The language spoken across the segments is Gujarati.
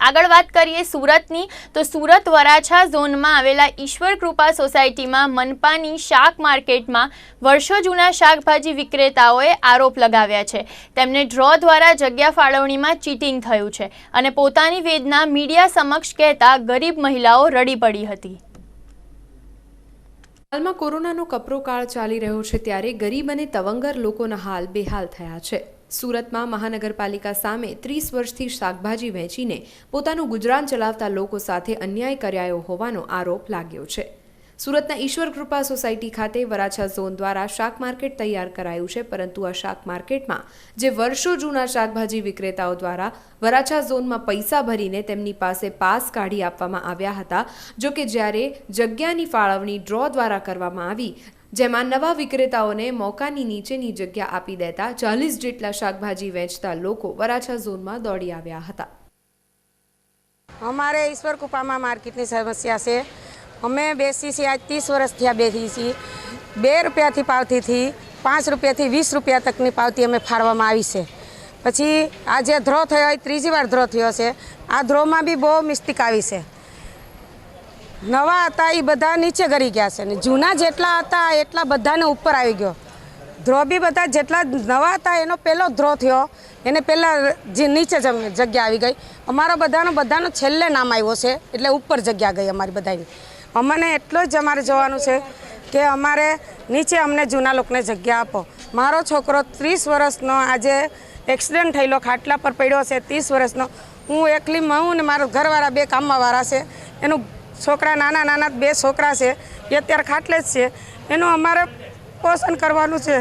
આગળ વાત કરીએ સુરતની, તો સુરત વરાછા ઝોનમાં આવેલા ઈશ્વર કૃપા સોસાયટીમાં મનપાની શાક માર્કેટમાં વર્ષો જૂના શાકભાજી વિક્રેતાઓએ આરોપ લગાવ્યા છે. તેમને ડ્રો દ્વારા જગ્યા ફાળવણીમાં ચીટિંગ થયું છે અને પોતાની વેદના મીડિયા સમક્ષ કહેતા ગરીબ મહિલાઓ રડી પડી હતી. હાલમાં કોરોનાનો કપરો કાળ ચાલી રહ્યો છે ત્યારે ગરીબ અને તવંગર લોકોના હાલ બેહાલ થયા છે. સુરતમાં મહાનગરપાલિકા સામે ત્રીસ વર્ષથી શાકભાજી વેચીને પોતાનું ગુજરાન ચલાવતા લોકો સાથે અન્યાય કર્યાયો હોવાનો આરોપ લાગ્યો છે. સુરતના ઈશ્વર સોસાયટી ખાતે વરાછા ઝોન દ્વારા શાક માર્કેટ તૈયાર કરાયું છે, પરંતુ આ શાક માર્કેટમાં જે વર્ષો જૂના શાકભાજી વિક્રેતાઓ દ્વારા વરાછા ઝોનમાં પૈસા ભરીને તેમની પાસે પાસ કાઢી આપવામાં આવ્યા હતા, જો કે જ્યારે જગ્યાની ફાળવણી ડ્રો દ્વારા કરવામાં આવી જેમાં નવા વિક્રેતાઓને મોકાની નીચેની જગ્યા આપી દેતા ચાલીસ જેટલા શાકભાજી વેચતા લોકો વરાછા ઝોનમાં દોડી આવ્યા હતા. અમારે ઈશ્વર કૃપામાં માર્કેટની સમસ્યા છે. અમે બેસી છીએ, આજ ત્રીસ વર્ષ થયા બેસી છીએ. બે રૂપિયાથી પાવતીથી પાંચ રૂપિયાથી વીસ રૂપિયા તકની પાવતી અમે ફાળવામાં આવી છે. પછી આ જે ધ્રો થયો એ ત્રીજી વાર ધ્રો થયો છે, આ ધ્રોમાં બી બહુ મિસ્ટેક આવી છે. નવા હતા એ બધા નીચે ગરી ગયા છે. ને જૂના જેટલા હતા, એટલા બધાને ઉપર આવી ગયો. ધ્રો બી બધા જેટલા નવા હતા, એનો પહેલો ધ્રો થયો. એને પહેલાં જે નીચે જગ્યા આવી ગઈ. અમારો બધાનો બધાનો છેલ્લે નામ આવ્યો છે, એટલે ઉપર જગ્યા ગઈ અમારી બધાની. અમને એટલો જ અમારે જોવાનું છે કે અમારે નીચે અમને જૂના લોકોને જગ્યા આપો. મારો છોકરો ત્રીસ વર્ષનો આજે એક્સિડન્ટ થયેલો, ખાટલા પર પડ્યો છે ત્રીસ વર્ષનો. હું એકલી હું ને મારા ઘરવાળા બે કામવાળા છે. એનું છોકરા નાના નાના બે છોકરા છે એ અત્યારે ખાટલે જ છે. એનું અમારે પોષણ કરવાનું છે.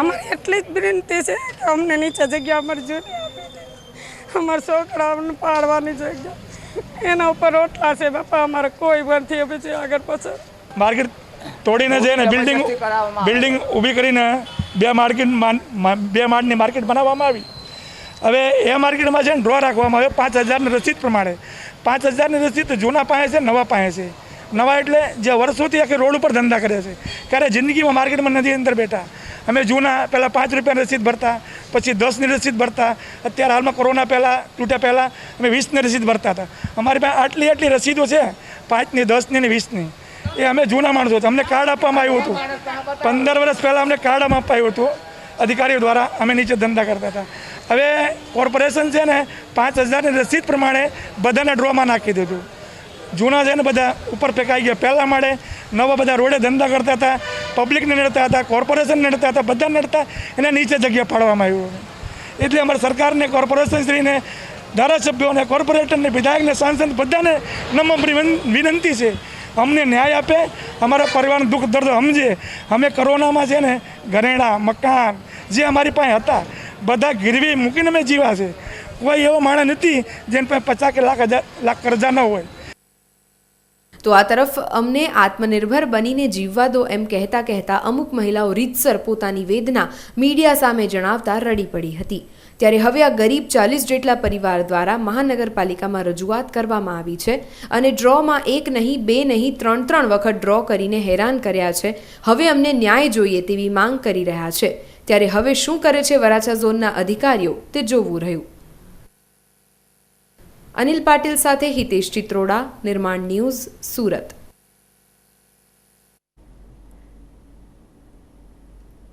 અમારી એટલી જ વિનંતી છે કે અમને નીચે જગ્યા અમારી જૂની અમારા છોકરાઓને પાડવાની જગ્યા. એના ઉપર રોટલા છે બાપા અમારે કોઈ નથી છે આગળ પાછળ. માર્કેટ તોડીને જઈને બિલ્ડિંગ બિલ્ડિંગ ઊભી કરીને બે માર્કેટ બે માળની માર્કેટ બનાવવામાં આવી. હવે એ માર્કેટમાં છે ને ડ્રો રાખવામાં આવે પાંચ હજારની રસીદ પ્રમાણે. પાંચ હજારની રસીદ જૂના પાસે છે, નવા પાસે છે. નવા એટલે જે વર્ષોથી આખી રોડ ઉપર ધંધા કરે છે. ક્યારે જિંદગીમાં માર્કેટમાં નથી અંદર બેઠા. અમે જૂના પહેલાં પાંચ રૂપિયાની રસીદ ભરતા, પછી દસની રસીદ ભરતા, અત્યારે હાલમાં કોરોના પહેલાં, તૂટ્યા પહેલાં અમે વીસની રસીદ ભરતા હતા. અમારી પાસે આટલી આટલી રસીદો છે, પાંચની, દસની ને વીસની. એ અમે જૂના માણસો હતા. અમને કાર્ડ આપવામાં આવ્યું હતું. પંદર વર્ષ પહેલાં અમને કાર્ડ આપવામાં આવ્યું હતું. અધિકારીઓ દ્વારા અમે નીચે ધંધા કરતા હતા. હવે કોર્પોરેશન છે ને પાંચ હજારની રસીદ પ્રમાણે બધાને ડ્રોમાં નાખી દીધું. જૂના છે ને બધા ઉપર ફેંકાઈ ગયા. પહેલાં માળે નવા બધા રોડે ધંધા કરતા હતા, પબ્લિકને નડતા હતા, કોર્પોરેશનને નડતા હતા, બધા નડતા એને નીચે જગ્યા પાડવામાં આવ્યું એટલે અમારે સરકારને કોર્પોરેશનશ્રીને ધારાસભ્યોને, કોર્પોરેટરને, વિધાયકને સાંસદ બધાને નમ્ર વિનંતી છે. અમને ન્યાય આપે, અમારા પરિવારનું દુઃખ, દર્દ સમજે. અમે કોરોનામાં છે ને, ઘરેણાં, મકાન જે અમારી પાસે હતા, બધા ગીરવી મૂકીને અમે જીવા છે. કોઈ એવો માણસ નથી જેની પાસે પચાસ કે લાખ હજાર લાખ કરજા ન હોય. તો આ તરફ અમને આત્મનિર્ભર બનીને જીવવા દો એમ કહેતા કહેતા અમુક મહિલાઓ રીતસર પોતાની વેદના મીડિયા સામે જણાવતા રડી પડી હતી. ત્યારે હવે આ ગરીબ ચાલીસ જેટલા પરિવાર દ્વારા મહાનગરપાલિકામાં રજૂઆત કરવામાં આવી છે અને ડ્રોમાં એક નહીં, બે નહીં, ત્રણ ત્રણ વખત ડ્રો કરીને હેરાન કર્યા છે. હવે અમને ન્યાય જોઈએ તેવી માંગ કરી રહ્યા છે. ત્યારે હવે શું કરે છે વરાછા ઝોનના અધિકારીઓ તે જોવું રહ્યું. અનિલ પાટીલ સાથે હિતેશ ચિત્રોડા નિર્માણ ન્યૂઝ સુરત.